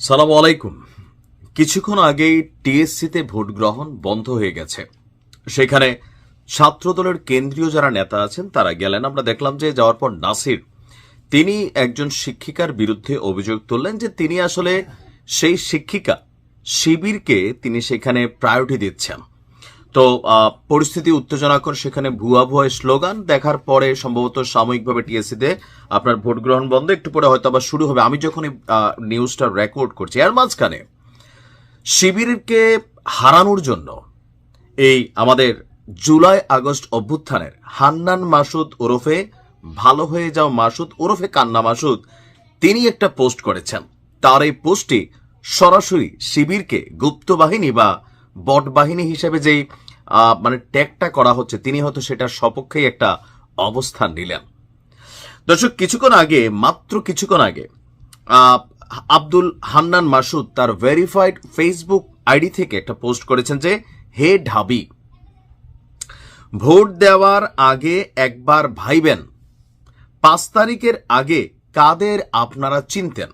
সালাম আলাইকুম। কিছুক্ষণ আগেই টিএসসিতে ভোট গ্রহণ বন্ধ হয়ে গেছে। সেখানে ছাত্রদলের কেন্দ্রীয় যারা নেতা আছেন, তারা গেলেন। আমরা দেখলাম যে যাওয়ার পর নাসির, তিনি একজন শিক্ষিকার বিরুদ্ধে অভিযোগ তুললেন যে তিনি আসলে সেই শিক্ষিকা শিবিরকে তিনি সেখানে প্রায়োরিটি দিচ্ছেন। তো পরিস্থিতি উত্তেজনাকর সেখানে ভুয়া ভুয়া স্লোগান দেখার পরে সম্ভবত সাময়িকভাবে টিএসসিতে আপনার ভোট গ্রহণ বন্ধ, একটু পরে হয়তো আবার শুরু হবে। আমি যখন নিউজটা রেকর্ড করছি, এর মাঝখানে শিবিরকে হারানোর জন্য এই আমাদের জুলাই আগস্ট অভ্যুত্থানের হান্নান মাসুদ ওরফে, ভালো হয়ে যাও মাসুদ ওরফে কান্না মাসুদ, তিনি একটা পোস্ট করেছেন। তার এই পোস্টটি সরাসরি শিবিরকে গুপ্ত বাহিনী বা বট বাহিনী হিসেবে যেই মানে ট্যাগটা করা হচ্ছে, তিনি হয়তো সেটার সপক্ষেই একটা অবস্থান নিলেন। দর্শক, কিছুক্ষণ আগে, মাত্র কিছুক্ষণ আগে আব্দুল হান্নান মাসুদ তার ভেরিফাইড ফেসবুক আইডি থেকে একটা পোস্ট করেছেন যে, হে ঢাবি, ভোট দেওয়ার আগে একবার ভাইবেন। পাঁচ তারিখের আগে কাদের আপনারা চিনতেন?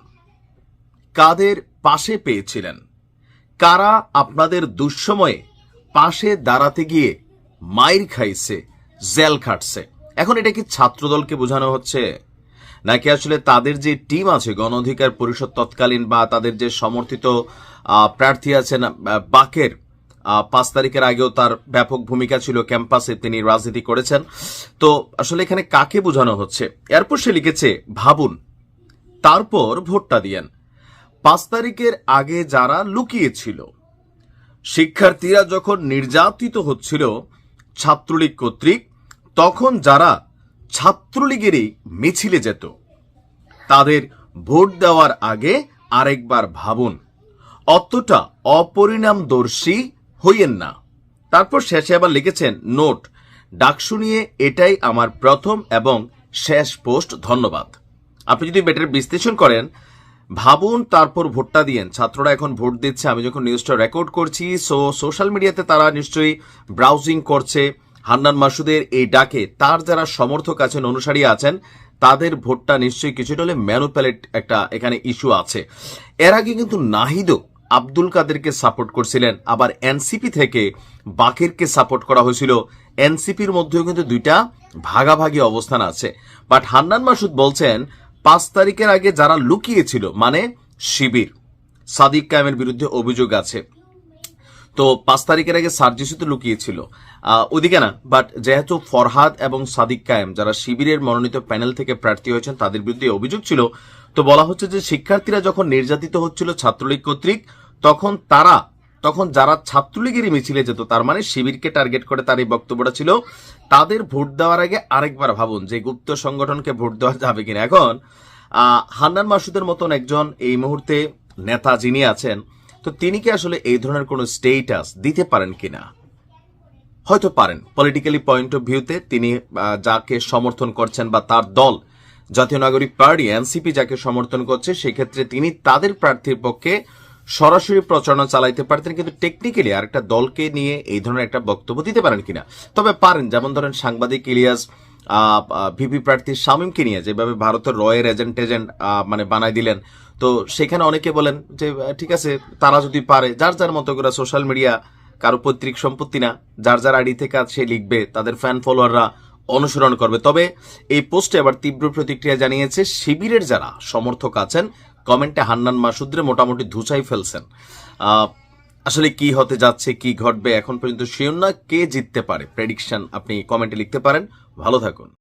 কাদের পাশে পেয়েছিলেন? কারা আপনাদের দুঃসময়ে পাশে দাঁড়াতে গিয়ে মাইর খাইছে, জেল খাটছে। এখন এটা কি ছাত্রদলকে বোঝানো হচ্ছে? নাকি আসলে তাদের যে টিম আছে, গণ অধিকার পরিষদ তৎকালীন বা তাদের যে সমর্থিত প্রার্থী আছেন বাকের পাঁচ তারিখের আগেও তার ব্যাপক ভূমিকা ছিল ক্যাম্পাসে, তিনি রাজনীতি করেছেন। তো আসলে এখানে কাকে বোঝানো হচ্ছে? এরপর সে লিখেছে, ভাবুন। তারপর ভোটটা দিয়েন। পাঁচ তারিখের আগে যারা লুকিয়েছিল শিক্ষার্থীরা যখন নির্যাতিত হচ্ছিল ছাত্রলীগ কর্তৃক, তখন যারা ছাত্রলীগেরই মিছিলে যেত, তাদের ভোট দেওয়ার আগে আরেকবার ভাবুন, অতটা অপরিণামদর্শী হইয়েন না। তারপর শেষে আবার লিখেছেন, নোট, ডাকসু নিয়ে এটাই আমার প্রথম এবং শেষ পোস্ট, ধন্যবাদ। আপনি যদি বেটার বিশ্লেষণ করেন ভাবুন, তারপর ভোটটা দিয়েন। ছাত্ররা এখন ভোট দিচ্ছে। আমি যখন নিউজটা রেকর্ড করছি সো সোশ্যাল মিডিয়াতে তারা নিশ্চয়ই ব্রাউজিং করছে। হান্নান মাসুদের এই ডাকে তার যারা সমর্থক আছেন, অনুসারী আছেন, তাদের ভোটটা নিশ্চয়ই কিছুটা হলে ম্যানুপ্যালেট একটা এখানে ইস্যু আছে। এর আগে কিন্তু নাহিদও আব্দুল কাদেরকে সাপোর্ট করছিলেন। আবার এনসিপি থেকে বাকেরকে সাপোর্ট করা হয়েছিল। এনসিপির মধ্যেও কিন্তু দুইটা ভাগাভাগি অবস্থান আছে। বাট হান্নান মাসুদ বলছেন পাঁচ তারিখের আগে যারা লুকিয়েছিল মানে শিবির, সাদিক কায়েমের বিরুদ্ধে অভিযোগ আছে। তো পাঁচ তারিখের আগে সার্জিসি তো লুকিয়েছিল। ওদিকে না বাট যেহেতু ফরহাদ এবং সাদিক কায়েম, যারা শিবিরের মনোনীত প্যানেল থেকে প্রার্থী হয়েছেন, তাদের বিরুদ্ধে অভিযোগ ছিল। তো বলা হচ্ছে যে শিক্ষার্থীরা যখন নির্যাতিত হচ্ছিল ছাত্রলীগ কর্তৃক, তখন তারা তখন যারা ছাত্রলীগেরই মিছিলে যেত, তার মানে শিবিরকে টার্গেট করে তার এই বক্তব্যটা ছিল, তাদের ভোট দেওয়ার আগে আরেকবার ভাবুন যে গুপ্ত সংগঠনকে ভোট দেওয়া যাবে কিনা। এখন হান্নান মাসুদের মতন একজন এই মুহূর্তে নেতা যিনি আছেন, তো তিনি কি আসলে এই ধরনের কোনো স্টেটাস দিতে পারেন কিনা? হয়তো পারেন। পলিটিক্যালি পয়েন্ট অফ ভিউতে তিনি যাকে সমর্থন করছেন বা তার দল, জাতীয় নাগরিক পার্টি এনসিপি যাকে সমর্থন করছে, সেক্ষেত্রে তিনি তাদের প্রার্থীর পক্ষে সরাসরি প্রচারণা চালাইতে পারতেন কিন্তু টেকনিক্যালি আরেকটা দলকে নিয়ে এই ধরনের একটা বক্তব্য দিতে পারেন কিনা। তবে পারেন, যেমন ধরেন সাংবাদিক ইলিয়াস ভিপি প্রার্থী শামীমকে নিয়ে যেভাবে ভারতের রয়ের এজেন্ট এজেন্ট মানে বানাই দিলেন। তো সেখানে অনেকে বলেন যে ঠিক আছে, তারা যদি পারে, যার যার মতো করে সোশ্যাল মিডিয়া কারও পৈতৃক সম্পত্তি না, যার যার আইডি থেকে সে লিখবে, তাদের ফ্যান ফলোয়াররা অনুসরণ করবে। তবে এই পোস্টে আবার তীব্র প্রতিক্রিয়া জানিয়েছে শিবিরের যারা সমর্থক আছেন, কমেন্টে হান্নান মাসুদ্রে মোটামুটি ধুচাই ফেলছেন। আসলে কি হতে যাচ্ছে, কি ঘটবে, এখন পর্যন্ত শিওর না কে জিততে পারে। প্রেডিকশন আপনি কমেন্টে লিখতে পারেন। ভালো থাকুন।